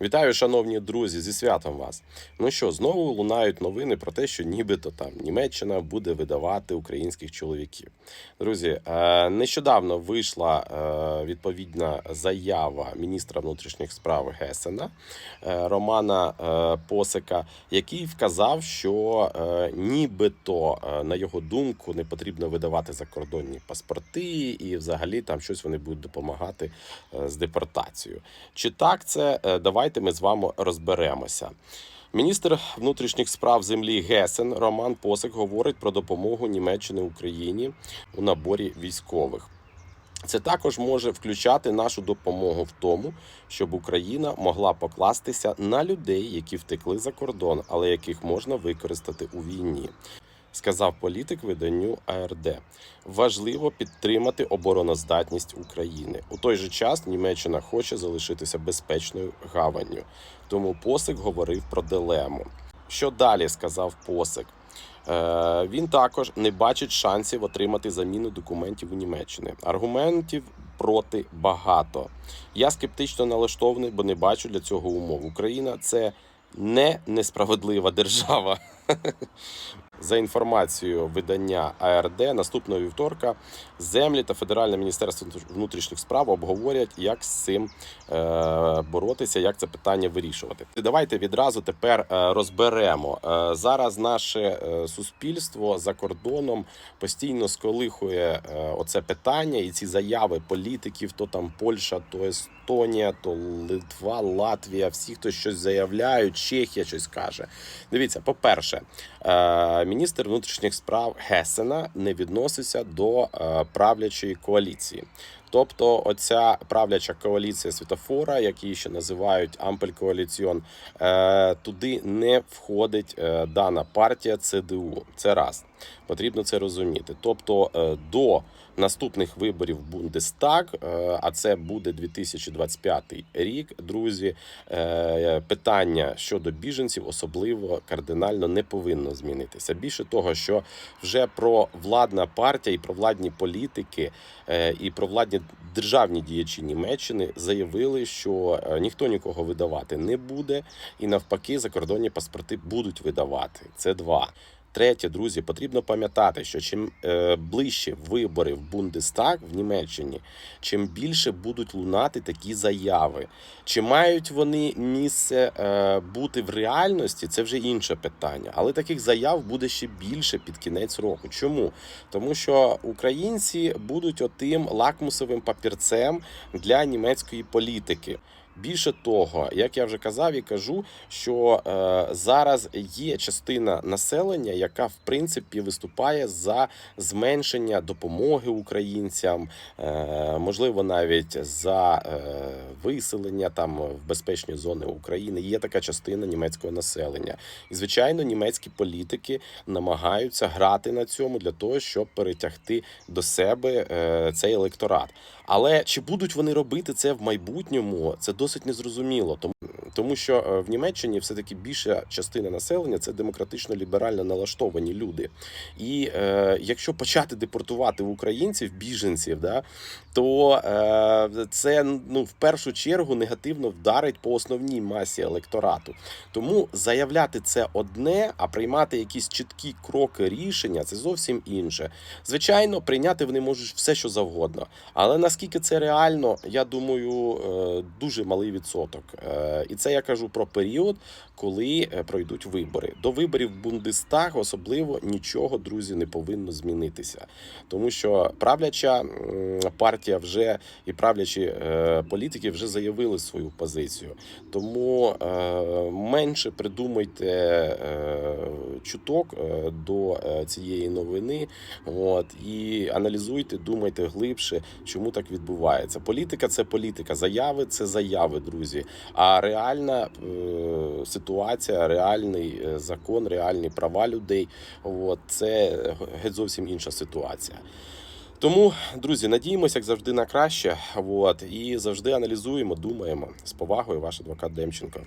Вітаю, шановні друзі, зі святом вас. Ну що, знову лунають новини про те, що нібито там Німеччина буде видавати українських чоловіків. Друзі, е, нещодавно вийшла е, відповідна заява міністра внутрішніх справ Гесена е, Романа Посика, який вказав, що нібито, на його думку, не потрібно видавати закордонні паспорти, і взагалі там щось вони будуть допомагати з депортацією. Чи так це? Е, Давайте ми з вами розберемося. Міністр внутрішніх справ землі Гесен Роман Посик говорить про допомогу Німеччини Україні у наборі військових. Це також може включати нашу допомогу в тому, щоб Україна могла покластися на людей, які втекли за кордон, але яких можна використати у війні. Сказав політик виданню АРД. Важливо підтримати обороноздатність України. У той же час Німеччина хоче залишитися безпечною гаванню. Тому Посик говорив про дилему. Що далі сказав Посик? Е, він також не бачить шансів отримати заміну документів у Німеччини. Аргументів проти багато. Я скептично налаштований, бо не бачу для цього умов. Україна це не несправедлива держава. За інформацією видання АРД, наступного вівторка землі та Федеральне міністерство внутрішніх справ обговорять, як з цим е, боротися, як це питання вирішувати. Давайте відразу тепер е, розберемо. Е, зараз наше суспільство за кордоном постійно сколихує оце питання і ці заяви політиків: то там Польща, то Естонія, то Литва, Латвія, всі хто щось заявляють, Чехія щось каже. Дивіться, по-перше, е, міністр внутрішніх справ Гесена не відноситься до е, правлячої коаліції. Тобто, оця правляча коаліція світофора, які ще називають Ампель Коаліціон, е, туди не входить е, дана партія ЦДУ. Це раз потрібно це розуміти. Тобто до наступних виборів Бундестаг, е, а це буде 2025 рік. Друзі, е, питання щодо біженців особливо кардинально не повинно змінитися. Більше того, що вже про владна партія і про владні політики е, і про владні державні діячі Німеччини заявили, що ніхто нікого видавати не буде, і навпаки, закордонні паспорти будуть видавати. Це два. Третє, друзі, потрібно пам'ятати, що чим е, ближче вибори в Бундестаг в Німеччині, чим більше будуть лунати такі заяви. Чи мають вони місце е, бути в реальності? Це вже інше питання. Але таких заяв буде ще більше під кінець року. Чому? Тому що українці будуть отим лакмусовим папірцем для німецької політики. Більше того, як я вже казав і кажу, що е, зараз є частина населення, яка в принципі виступає за зменшення допомоги українцям, е, можливо, навіть за е, виселення там в безпечні зони України. Є така частина німецького населення, і звичайно, німецькі політики намагаються грати на цьому для того, щоб перетягти до себе е, цей електорат. Але чи будуть вони робити це в майбутньому? Це досить незрозуміло. Тому тому що е, в Німеччині все таки більша частина населення це демократично-ліберально налаштовані люди. І е, якщо почати депортувати українців, біженців, да, то е, це ну в першу чергу негативно вдарить по основній масі електорату. Тому заявляти це одне, а приймати якісь чіткі кроки рішення це зовсім інше. Звичайно, прийняти вони можуть все, що завгодно. Але наскільки це реально, я думаю, е, дуже малий відсоток. Е, І це я кажу про період, коли е, пройдуть вибори. До виборів в Бундестаг особливо нічого, друзі, не повинно змінитися, тому що правляча партія вже і правлячі е, політики вже заявили свою позицію. Тому е, менше придумайте чуток до цієї новини. От і аналізуйте, думайте глибше, чому так відбувається. Політика це політика, заяви це заяви, друзі. А реальна е, ситуація, реальний е, закон, реальні права людей. От це геть зовсім інша ситуація. Тому, друзі, надіємося, як завжди, на краще. От, і завжди аналізуємо, думаємо з повагою, ваш адвокат Демченко.